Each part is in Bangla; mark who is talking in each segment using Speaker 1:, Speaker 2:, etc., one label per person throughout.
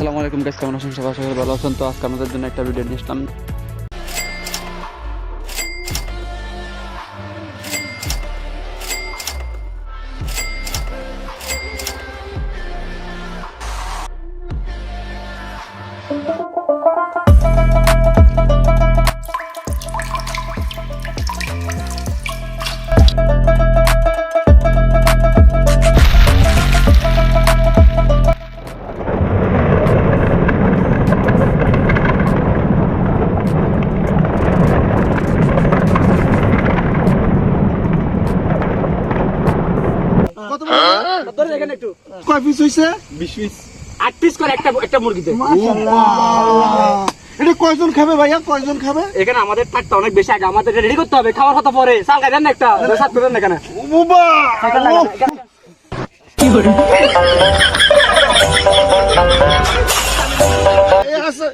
Speaker 1: আসসালামু আলাইকুম গাইস কেমন আছেন? সবাই সবাই ভালো আছেন। তো আজকে আমাদের জন্য একটা ভিডিও নিয়ে আসলাম।
Speaker 2: কয় পিস হইছে?
Speaker 3: আট পিস করে একটা একটা মুরগিতে।
Speaker 2: এটা কয়জন খাবে ভাইয়া? কয়জন খাবে?
Speaker 3: এখানে আমাদের টাকটা অনেক বেশি আগে। আমাদের রেডি করতে হবে। খাওয়ার কথা পরে। চাল খাই দেন না একটা। সাত করে দেন না এখানে।
Speaker 2: বুবা এ আছে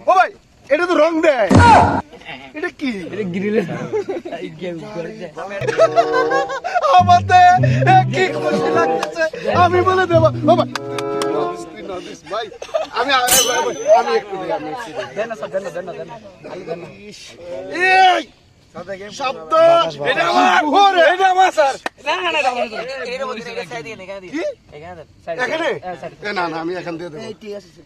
Speaker 2: ও ভাই এটা তো রং দেয় এটা কি আমাদের এ কি খুশি লাগতেছে আমি বলে দেব ও ভাই ভাই আমি আমি আমি একটু দিই, আমি একটু দিই।
Speaker 3: দেন না, স্যার, দেন না, দেন না, দেন না।
Speaker 2: এই শব্দ এটা আমার ওরে এটা আমার স্যার
Speaker 3: না, না, না, এটা আমার দেন। এর মধ্যে এটা সাইড দিয়ে, এখানে দিন। এখানে দেন, সাইড
Speaker 2: এখানে
Speaker 3: দিয়ে। হ্যাঁ, সাইড দিয়ে।
Speaker 2: এ না না আমি এখান দিয়ে দেবো
Speaker 3: ঠিক আছে, স্যার।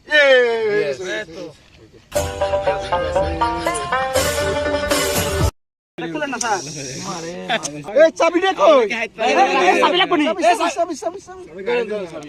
Speaker 3: এটা খুলেন না, স্যার।
Speaker 2: এই চাবিটা কই
Speaker 3: এই, এই, চাবি লাগবে নি?
Speaker 2: চাবি চাবি চাবি চাবি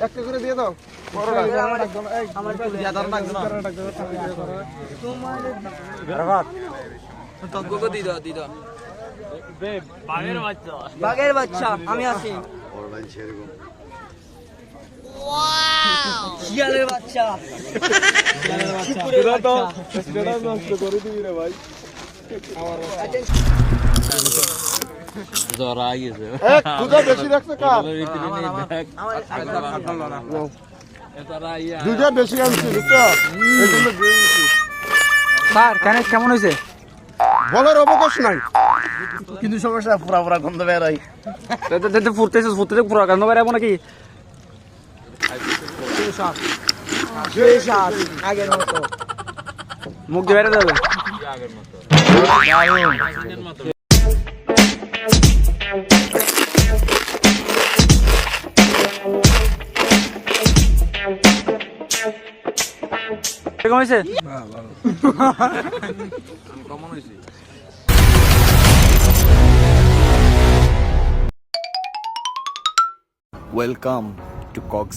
Speaker 2: একটা করে দিয়ে দাও।
Speaker 3: বাঘের বাচ্চা। আমি আছি। শিয়ালের বাচ্চা। শিয়ালের বাচ্চা।
Speaker 2: বেশি রাখছে কার? বেশি আনছি।
Speaker 3: স্যার কেন কেমন হয়েছে?
Speaker 2: বলার অবকাশ নাই। কিন্তু সমস্যা পুরা পুরা গন্ধ বেরাই
Speaker 3: ফুটতেছে ফুটতেছে পুরো বেড়াবো নাকি? মুখ দিয়ে বেড়ে যাবে। কেমন হয়েছে
Speaker 4: Welcome to Cox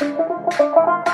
Speaker 5: Thank you.